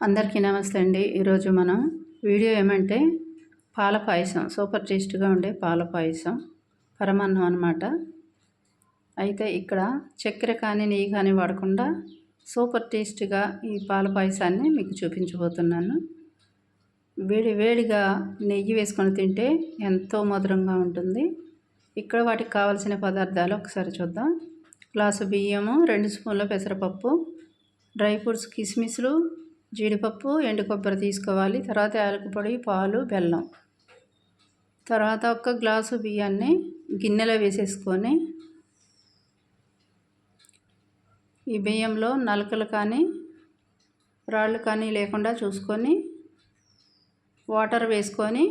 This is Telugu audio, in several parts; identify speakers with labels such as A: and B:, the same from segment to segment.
A: అందరికీ నమస్తే అండి. ఈరోజు మనం వీడియో ఏమంటే పాల పాయసం సూపర్ టేస్ట్గా ఉండే పాల పాయసం పరమాన్నం అనమాట అయితే ఇక్కడ చక్కెర కానీ నెయ్యి కానీ వాడకుండా సూపర్ టేస్ట్గా ఈ పాల పాయసాన్ని మీకు చూపించబోతున్నాను. వేడి వేడిగా నెయ్యి వేసుకొని తింటే ఎంతో మధురంగా ఉంటుంది. ఇక్కడ వాటికి కావలసిన పదార్థాలు ఒకసారి చూద్దాం. గ్లాసు బియ్యము రెండు స్పూన్ల పెసరపప్పు డ్రై ఫ్రూట్స్ కిస్మిస్లు జీడిపప్పు ఎండు కొబ్బరి తీసుకోవాలి. తర్వాత యాలక పొడి పాలు బెల్లం. తర్వాత ఒక గ్లాసు బియ్యాన్ని గిన్నెలో వేసేసుకొని ఈ బియ్యంలో నలకలు కానీ రాళ్ళు కానీ లేకుండా చూసుకొని వాటర్ వేసుకొని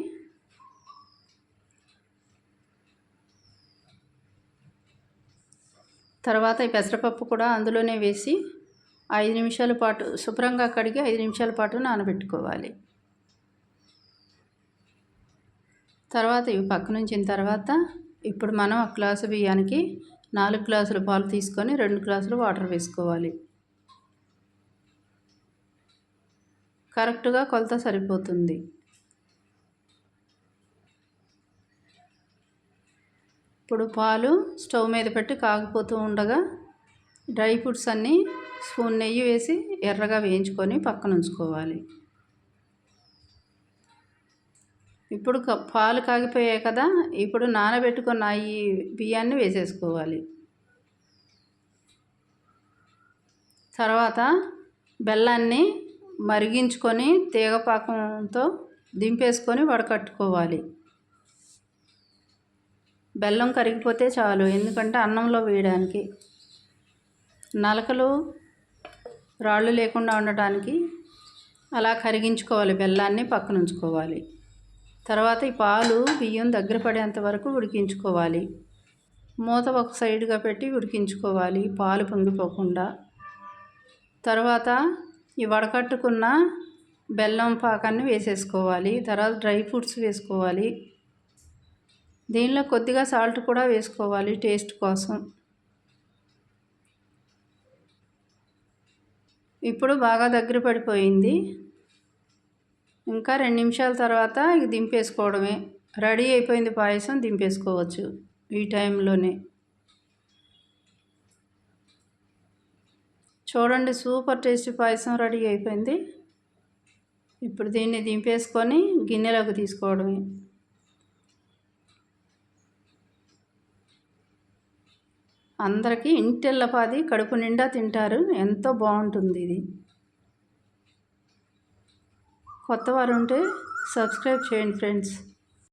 A: తర్వాత ఈ పెసరపప్పు కూడా అందులోనే వేసి ఐదు నిమిషాల పాటు శుభ్రంగా కడిగి ఐదు నిమిషాల పాటు నానబెట్టుకోవాలి. తర్వాత ఇవి పక్కనుంచిన తర్వాత ఇప్పుడు మనం ఒక గ్లాసు బియ్యానికి నాలుగు గ్లాసులు పాలు తీసుకొని రెండు గ్లాసులు వాటర్ వేసుకోవాలి. కరెక్ట్గా కొలత సరిపోతుంది. ఇప్పుడు పాలు స్టవ్ మీద పెట్టి కాగిపోతూ ఉండగా డ్రై ఫ్రూట్స్ అన్నీ స్పూన్ నెయ్యి వేసి ఎర్రగా వేయించుకొని పక్కన ఉంచుకోవాలి. ఇప్పుడు పాలు కాగిపోయాయి కదా ఇప్పుడు నానబెట్టుకున్న ఈ బియ్యాన్ని వేసేసుకోవాలి. తర్వాత బెల్లాన్ని మరిగించుకొని తీగపాకంతో దింపేసుకొని వడకట్టుకోవాలి. బెల్లం కరిగిపోతే చాలు ఎందుకంటే అన్నంలో వేయడానికి. నలకలు రాళ్ళు లేకుండా ఉండటానికి అలా కరిగించుకోవాలి బెల్లాన్ని పక్కన ఉంచుకోవాలి తర్వాత ఈ పాలు బియ్యం దగ్గర పడేంత వరకు ఉడికించుకోవాలి. మూత ఒక సైడ్గా పెట్టి ఉడికించుకోవాలి పాలు పొంగిపోకుండా. తర్వాత ఈ వడకట్టుకున్న బెల్లం పాకాన్ని వేసేసుకోవాలి తర్వాత డ్రై ఫ్రూట్స్ వేసుకోవాలి. దీనిలో కొద్దిగా సాల్ట్ కూడా వేసుకోవాలి టేస్ట్ కోసం. ఇప్పుడు బాగా దగ్గర పడిపోయింది. ఇంకా రెండు నిమిషాల తర్వాత ఇది దింపేసుకోవడమే. రెడీ అయిపోయింది పాయసం దింపేసుకోవచ్చు ఈ టైంలోనే. చూడండి సూపర్ టేస్టీ పాయసం రెడీ అయిపోయింది. ఇప్పుడు దీన్ని దింపేసుకొని గిన్నెలోకి తీసుకోవడమే. అందరికీ ఇంటిల్లపాది కడుపు నిండా తింటారు. ఎంతో బాగుంటుంది ఇది. కొత్తవారు ఉంటే సబ్స్క్రైబ్ చేయండి ఫ్రెండ్స్.